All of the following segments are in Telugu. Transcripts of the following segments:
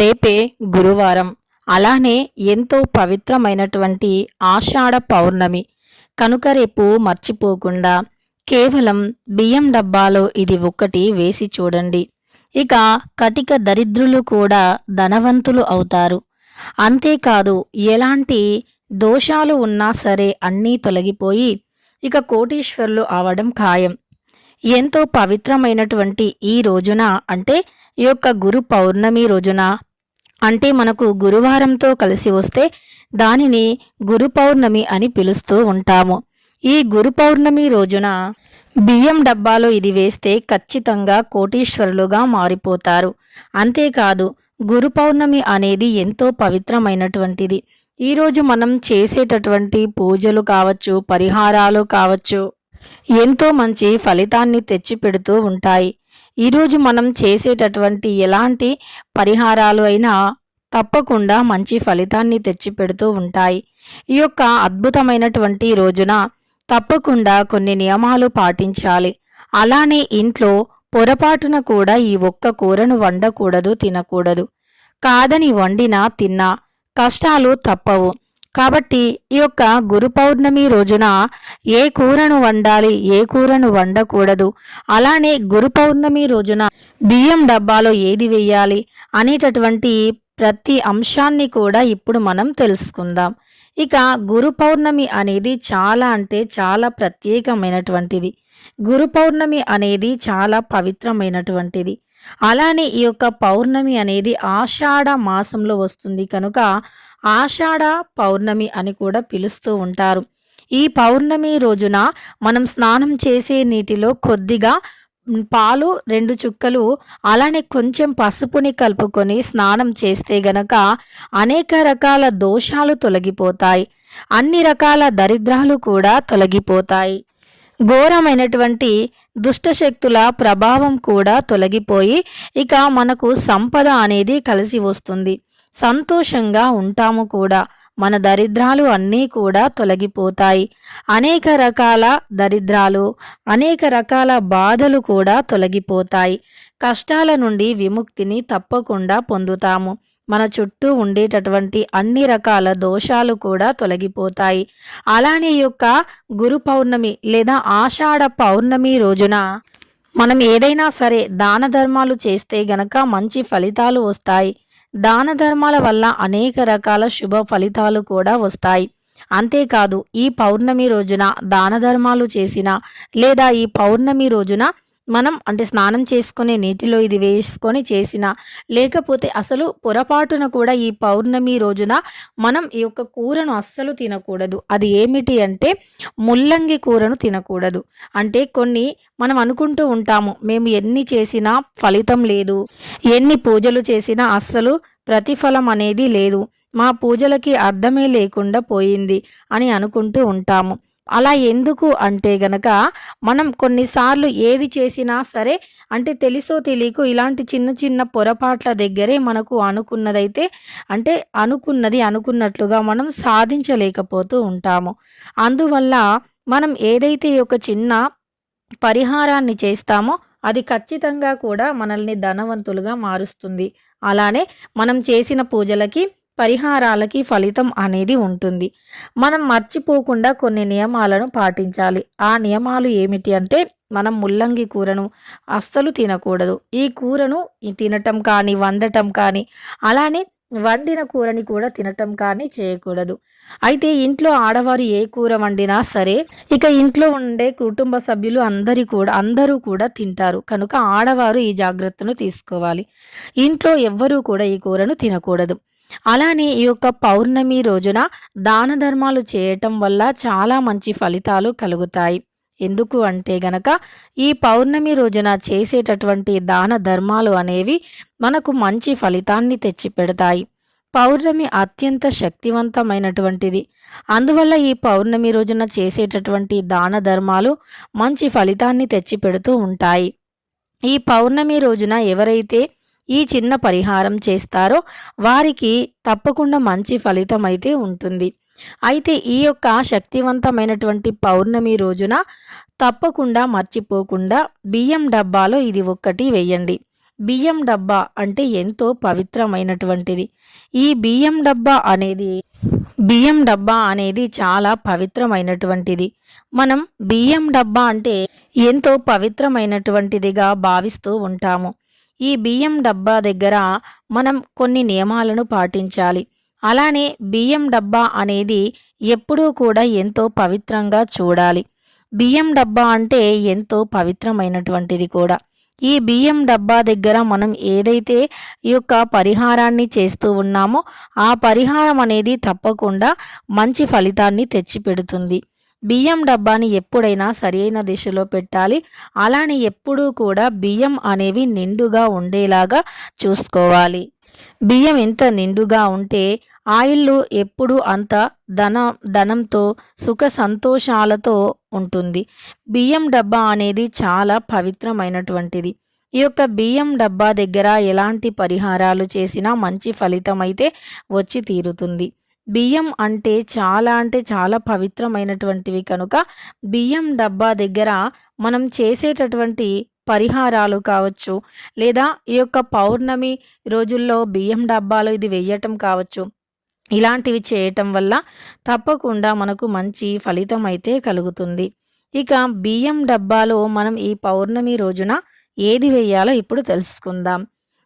రేపే గురువారం. అలానే ఎంతో పవిత్రమైనటువంటి ఆషాఢ పౌర్ణమి. కనుక రేపు మర్చిపోకుండా కేవలం బియ్యం డబ్బాలో ఇది ఒక్కటి వేసి చూడండి. ఇక కటిక దరిద్రులు కూడా ధనవంతులు అవుతారు. అంతేకాదు ఎలాంటి దోషాలు ఉన్నా సరే అన్నీ తొలగిపోయి ఇక కోటీశ్వరులు అవడం ఖాయం. ఎంతో పవిత్రమైనటువంటి ఈ రోజున అంటే యొక్క గురు పౌర్ణమి రోజున అంటే మనకు గురువారంతో కలిసి వస్తే దానిని గురు పౌర్ణమి అని పిలుస్తూ ఉంటాము. ఈ గురు పౌర్ణమి రోజున బియ్యం డబ్బాలో ఇది వేస్తే ఖచ్చితంగా కోటీశ్వరులుగా మారిపోతారు. అంతేకాదు గురు పౌర్ణమి అనేది ఎంతో పవిత్రమైనటువంటిది. ఈరోజు మనం చేసేటటువంటి పూజలు కావచ్చు పరిహారాలు కావచ్చు ఎంతో మంచి ఫలితాన్ని తెచ్చిపెడుతూ ఉంటాయి. ఈరోజు మనం చేసేటటువంటి ఎలాంటి పరిహారాలు అయినా తప్పకుండా మంచి ఫలితాన్ని తెచ్చిపెడుతూ ఉంటాయి. ఈ యొక్క అద్భుతమైనటువంటి రోజున తప్పకుండా కొన్ని నియమాలు పాటించాలి. అలానే ఇంట్లో పొరపాటున కూడా ఈ ఒక్క కూరను వండకూడదు తినకూడదు. కాదని వండినా తిన్నా కష్టాలు తప్పవు. కాబట్టి ఈ యొక్క గురు పౌర్ణమి రోజున ఏ కూరను వండాలి ఏ కూరను వండకూడదు? అలానే గురు పౌర్ణమి రోజున బియ్యం డబ్బాలో ఏది వేయాలి అనేటటువంటి ప్రతి అంశాన్ని కూడా ఇప్పుడు మనం తెలుసుకుందాం. ఇక గురు పౌర్ణమి అనేది చాలా అంటే చాలా ప్రత్యేకమైనటువంటిది. గురు పౌర్ణమి అనేది చాలా పవిత్రమైనటువంటిది. అలానే ఈ యొక్క పౌర్ణమి అనేది ఆషాఢ మాసంలో వస్తుంది కనుక ఆషాఢ పౌర్ణమి అని కూడా పిలుస్తూ ఉంటారు. ఈ పౌర్ణమి రోజున మనం స్నానం చేసే నీటిలో కొద్దిగా పాలు రెండు చుక్కలు అలానే కొంచెం పసుపుని కలుపుకొని స్నానం చేస్తే గనక అనేక రకాల దోషాలు తొలగిపోతాయి. అన్ని రకాల దరిద్రాలు కూడా తొలగిపోతాయి. ఘోరమైనటువంటి దుష్టశక్తుల ప్రభావం కూడా తొలగిపోయి ఇక మనకు సంపద అనేది కలిసి వస్తుంది. సంతోషంగా ఉంటాము కూడా. మన దరిద్రాలు అన్నీ కూడా తొలగిపోతాయి. అనేక రకాల దరిద్రాలు అనేక రకాల బాధలు కూడా తొలగిపోతాయి. కష్టాల నుండి విముక్తిని తప్పకుండా పొందుతాము. మన చుట్టూ ఉండేటటువంటి అన్ని రకాల దోషాలు కూడా తొలగిపోతాయి. అలానే యొక్క గురు పౌర్ణమి లేదా ఆషాఢ పౌర్ణమి రోజున మనం ఏదైనా సరే దాన ధర్మాలు చేస్తే గనక మంచి ఫలితాలు వస్తాయి. దాన ధర్మాల వల్ల అనేక రకాల శుభ ఫలితాలు కూడా వస్తాయి. అంతేకాదు ఈ పౌర్ణమి రోజున దాన ధర్మాలు చేసిన లేదా ఈ పౌర్ణమి రోజున మనం అంటే స్నానం చేసుకునే నీటిలో ఇది వేసుకొని చేసిన లేకపోతే అసలు పొరపాటున కూడా ఈ పౌర్ణమి రోజున మనం ఈ యొక్క కూరను అస్సలు తినకూడదు. అది ఏమిటి అంటే ముల్లంగి కూరను తినకూడదు. అంటే కొన్ని మనం అనుకుంటూ ఉంటాము మేము ఎన్ని చేసినా ఫలితం లేదు ఎన్ని పూజలు చేసినా అస్సలు ప్రతిఫలం అనేది లేదు మా పూజలకి అర్థమే లేకుండా పోయింది అని అనుకుంటూ ఉంటాము. అలా ఎందుకు అంటే గనక మనం కొన్నిసార్లు ఏది చేసినా సరే అంటే తెలుసో తెలియకు ఇలాంటి చిన్న చిన్న పొరపాట్ల దగ్గరే మనకు అనుకున్నదైతే అంటే అనుకున్నది అనుకున్నట్లుగా మనం సాధించలేకపోతూ ఉంటాము. అందువల్ల మనం ఏదైతే ఒక చిన్న పరిహారాన్ని చేస్తామో అది ఖచ్చితంగా కూడా మనల్ని ధనవంతులుగా మారుస్తుంది. అలానే మనం చేసిన పూజలకి పరిహారాలకి ఫలితం అనేది ఉంటుంది. మనం మర్చిపోకుండా కొన్ని నియమాలను పాటించాలి. ఆ నియమాలు ఏమిటి అంటే మనం ముల్లంగి కూరను అస్సలు తినకూడదు. ఈ కూరను తినటం కానీ వండటం కానీ అలానే వండిన కూరని కూడా తినటం కానీ చేయకూడదు. అయితే ఇంట్లో ఆడవారు ఏ కూర వండినా సరే ఇక ఇంట్లో ఉండే కుటుంబ సభ్యులు అందరి కూడా అందరూ కూడా తింటారు. కనుక ఆడవారు ఈ జాగ్రత్తను తీసుకోవాలి. ఇంట్లో ఎవ్వరూ కూడా ఈ కూరను తినకూడదు. అలానే ఈ యొక్క పౌర్ణమి రోజున దాన ధర్మాలు చేయటం వల్ల చాలా మంచి ఫలితాలు కలుగుతాయి. ఎందుకు అంటే గనక ఈ పౌర్ణమి రోజున చేసేటటువంటి దాన ధర్మాలు అనేవి మనకు మంచి ఫలితాన్ని తెచ్చిపెడతాయి. పౌర్ణమి అత్యంత శక్తివంతమైనటువంటిది. అందువల్ల ఈ పౌర్ణమి రోజున చేసేటటువంటి దాన ధర్మాలు మంచి ఫలితాన్ని తెచ్చిపెడుతూ ఉంటాయి. ఈ పౌర్ణమి రోజున ఎవరైతే ఈ చిన్న పరిహారం చేస్తారో వారికి తప్పకుండా మంచి ఫలితం అయితే ఉంటుంది. అయితే ఈ యొక్క శక్తివంతమైనటువంటి పౌర్ణమి రోజున తప్పకుండా మర్చిపోకుండా బియ్యం డబ్బాలో ఇది ఒక్కటి వేయండి. బియ్యం డబ్బా అంటే ఎంతో పవిత్రమైనటువంటిది. ఈ బియ్యం డబ్బా అనేది బియ్యం డబ్బా అనేది చాలా పవిత్రమైనటువంటిది. మనం బియ్యం డబ్బా అంటే ఎంతో పవిత్రమైనటువంటిదిగా భావిస్తూ ఉంటాము. ఈ బియ్యం డబ్బా దగ్గర మనం కొన్ని నియమాలను పాటించాలి. అలానే బియ్యం డబ్బా అనేది ఎప్పుడూ కూడా ఎంతో పవిత్రంగా చూడాలి. బియ్యం డబ్బా అంటే ఎంతో పవిత్రమైనటువంటిది కూడా. ఈ బియ్యం డబ్బా దగ్గర మనం ఏదైతే ఈ యొక్క పరిహారాన్ని చేస్తూ ఉన్నామో ఆ పరిహారం అనేది తప్పకుండా మంచి ఫలితాన్ని తెచ్చిపెడుతుంది. బియ్యం డబ్బాని ఎప్పుడైనా సరైన దిశలో పెట్టాలి. అలానే ఎప్పుడూ కూడా బియ్యం అనేవి నిండుగా ఉండేలాగా చూసుకోవాలి. బియ్యం ఎంత నిండుగా ఉంటే ఆయిల్లో ఎప్పుడు అంత ధన ధనంతో సుఖ సంతోషాలతో ఉంటుంది. బియ్యం డబ్బా అనేది చాలా పవిత్రమైనటువంటిది. ఈ యొక్క బియ్యం డబ్బా దగ్గర ఎలాంటి పరిహారాలు చేసినా మంచి ఫలితం అయితే వచ్చి తీరుతుంది. బియ్యం అంటే చాలా అంటే చాలా పవిత్రమైనటువంటివి కనుక బియ్యం డబ్బా దగ్గర మనం చేసేటటువంటి పరిహారాలు కావచ్చు లేదా ఈ యొక్క పౌర్ణమి రోజుల్లో బియ్యం డబ్బాలో ఇది వేయటం కావచ్చు. ఇలాంటివి చేయటం వల్ల తప్పకుండా మనకు మంచి ఫలితం అయితే కలుగుతుంది. ఇక బియ్యం డబ్బాలో మనం ఈ పౌర్ణమి రోజున ఏది వేయాలో ఇప్పుడు తెలుసుకుందాం.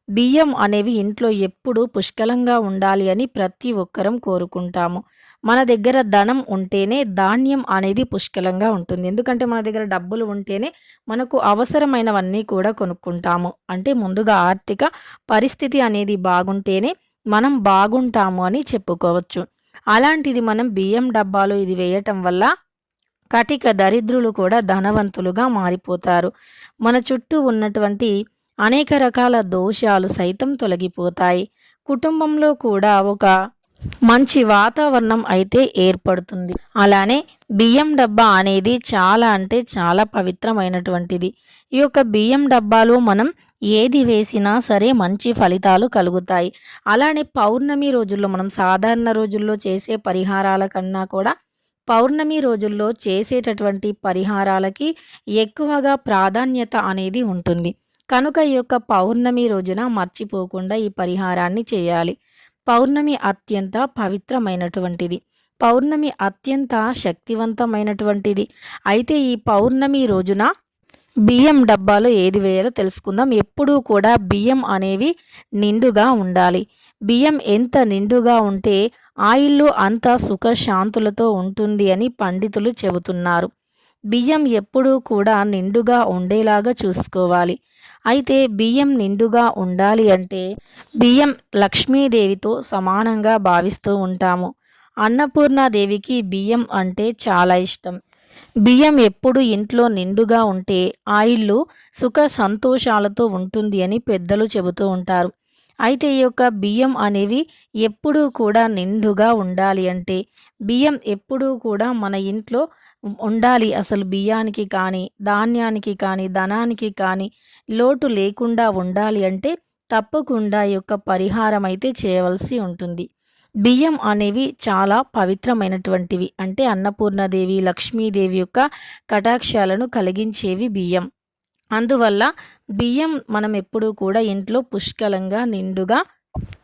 బియ్యం అనేవి ఇంట్లో ఎప్పుడూ పుష్కలంగా ఉండాలి అని ప్రతి ఒక్కరం కోరుకుంటాము. మన దగ్గర ధనం ఉంటేనే ధాన్యం అనేది పుష్కలంగా ఉంటుంది. ఎందుకంటే మన దగ్గర డబ్బులు ఉంటేనే మనకు అవసరమైనవన్నీ కూడా కొనుక్కుంటాము. అంటే ముందుగా ఆర్థిక పరిస్థితి అనేది బాగుంటేనే మనం బాగుంటాము అని చెప్పుకోవచ్చు. అలాంటిది మనం బియ్యం డబ్బాలు ఇది వేయటం వల్ల కటిక దరిద్రులు కూడా ధనవంతులుగా మారిపోతారు. మన చుట్టూ ఉన్నటువంటి అనేక రకాల దోషాలు సైతం తొలగిపోతాయి. కుటుంబంలో కూడా ఒక మంచి వాతావరణం అయితే ఏర్పడుతుంది. అలానే బియ్యం డబ్బా అనేది చాలా అంటే చాలా పవిత్రమైనటువంటిది. ఈ యొక్క బియ్యం డబ్బాలో మనం ఏది వేసినా సరే మంచి ఫలితాలు కలుగుతాయి. అలానే పౌర్ణమి రోజుల్లో మనం సాధారణ రోజుల్లో చేసే పరిహారాల కన్నా కూడా పౌర్ణమి రోజుల్లో చేసేటటువంటి పరిహారాలకి ఎక్కువగా ప్రాధాన్యత అనేది ఉంటుంది. కనుక ఈ యొక్క పౌర్ణమి రోజున మర్చిపోకుండా ఈ పరిహారాన్ని చేయాలి. పౌర్ణమి అత్యంత పవిత్రమైనటువంటిది. పౌర్ణమి అత్యంత శక్తివంతమైనటువంటిది. అయితే ఈ పౌర్ణమి రోజున బియ్యం డబ్బాలో ఏది వేయాలో తెలుసుకుందాం. ఎప్పుడూ కూడా బియ్యం అనేవి నిండుగా ఉండాలి. బియ్యం ఎంత నిండుగా ఉంటే ఆయిల్లు అంత సుఖశాంతులతో ఉంటుంది అని పండితులు చెబుతున్నారు. బియ్యం ఎప్పుడూ కూడా నిండుగా ఉండేలాగా చూసుకోవాలి. అయితే బియ్యం నిండుగా ఉండాలి అంటే బియ్యం లక్ష్మీదేవితో సమానంగా భావిస్తూ ఉంటాము. అన్నపూర్ణాదేవికి బియ్యం అంటే చాలా ఇష్టం. బియ్యం ఎప్పుడు ఇంట్లో నిండుగా ఉంటే ఆ ఇల్లు సుఖ సంతోషాలతో ఉంటుంది అని పెద్దలు చెబుతూ ఉంటారు. అయితే ఈ యొక్క బియ్యం అనేవి ఎప్పుడూ కూడా నిండుగా ఉండాలి అంటే బియ్యం ఎప్పుడూ కూడా మన ఇంట్లో ఉండాలి. అసలు బియ్యానికి కానీ ధాన్యానికి కానీ ధనానికి కానీ లోటు లేకుండా ఉండాలి అంటే తప్పకుండా యొక్క పరిహారం అయితే చేయవలసి ఉంటుంది. బియ్యం అనేవి చాలా పవిత్రమైనటువంటివి. అంటే అన్నపూర్ణదేవి లక్ష్మీదేవి యొక్క కటాక్షాలను కలిగించేవి బియ్యం. అందువల్ల బియ్యం మనం ఎప్పుడూ కూడా ఇంట్లో పుష్కలంగా నిండుగా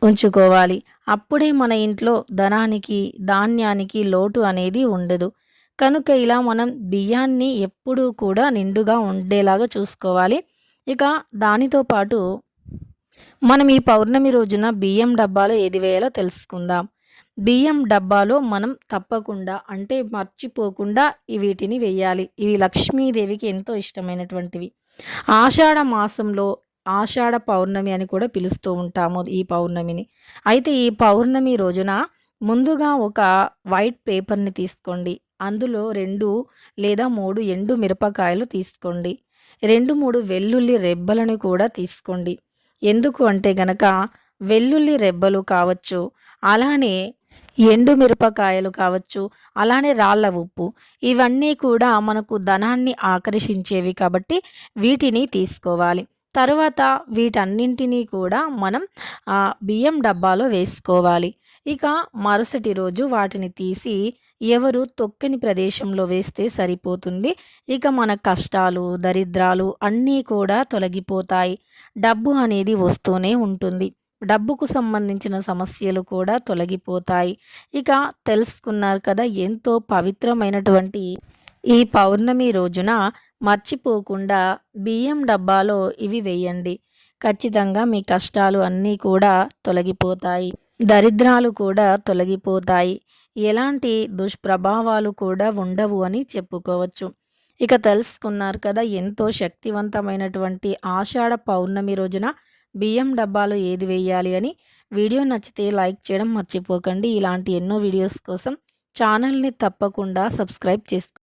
ఉంచుకోవాలి. అప్పుడే మన ఇంట్లో ధనానికి ధాన్యానికి లోటు అనేది ఉండదు. కనుక ఇలా మనం బియ్యాన్ని ఎప్పుడూ కూడా నిండుగా ఉండేలాగా చూసుకోవాలి. ఇక దానితో పాటు మనం ఈ పౌర్ణమి రోజున బియ్యం డబ్బాలో ఏది వేయాలో తెలుసుకుందాం. బియ్యం డబ్బాలో మనం తప్పకుండా అంటే మర్చిపోకుండా వీటిని వేయాలి. ఇవి లక్ష్మీదేవికి ఎంతో ఇష్టమైనటువంటివి. ఆషాఢ మాసంలో ఆషాఢ పౌర్ణమి అని కూడా పిలుస్తూ ఉంటాము ఈ పౌర్ణమిని. అయితే ఈ పౌర్ణమి రోజున ముందుగా ఒక వైట్ పేపర్ని తీసుకోండి. అందులో రెండు లేదా మూడు ఎండు మిరపకాయలు తీసుకోండి. రెండు మూడు వెల్లుల్లి రెబ్బలను కూడా తీసుకోండి. ఎందుకు అంటే గనక వెల్లుల్లి రెబ్బలు కావచ్చు అలానే ఎండు మిరపకాయలు కావచ్చు అలానే రాళ్ళ ఉప్పు ఇవన్నీ కూడా మనకు ధనాన్ని ఆకర్షించేవి కాబట్టి వీటిని తీసుకోవాలి. తరువాత వీటన్నింటినీ కూడా మనం బియ్యం డబ్బాలో వేసుకోవాలి. ఇక మరుసటి రోజు వాటిని తీసి ఎవరు తొక్కని ప్రదేశంలో వేస్తే సరిపోతుంది. ఇక మన కష్టాలు దరిద్రాలు అన్నీ కూడా తొలగిపోతాయి. డబ్బు అనేది వస్తూనే ఉంటుంది. డబ్బుకు సంబంధించిన సమస్యలు కూడా తొలగిపోతాయి. ఇక తెలుసుకున్నారు కదా ఎంతో పవిత్రమైనటువంటి ఈ పౌర్ణమి రోజున మర్చిపోకుండా బియ్యం డబ్బాలో ఇవి వేయండి. ఖచ్చితంగా మీ కష్టాలు అన్నీ కూడా తొలగిపోతాయి. దరిద్రాలు కూడా తొలగిపోతాయి. ఎలాంటి దుష్ప్రభావాలు కూడా ఉండవు అని చెప్పుకోవచ్చు. ఇక తెలుసుకున్నారు కదా ఎంతో శక్తివంతమైనటువంటి ఆషాఢ పౌర్ణమి రోజున బియ్యం డబ్బాలో ఏది వేయాలి అని. వీడియో నచ్చితే లైక్ చేయడం మర్చిపోకండి. ఇలాంటి ఎన్నో వీడియోస్ కోసం ఛానల్ని తప్పకుండా సబ్స్క్రైబ్ చేసుకో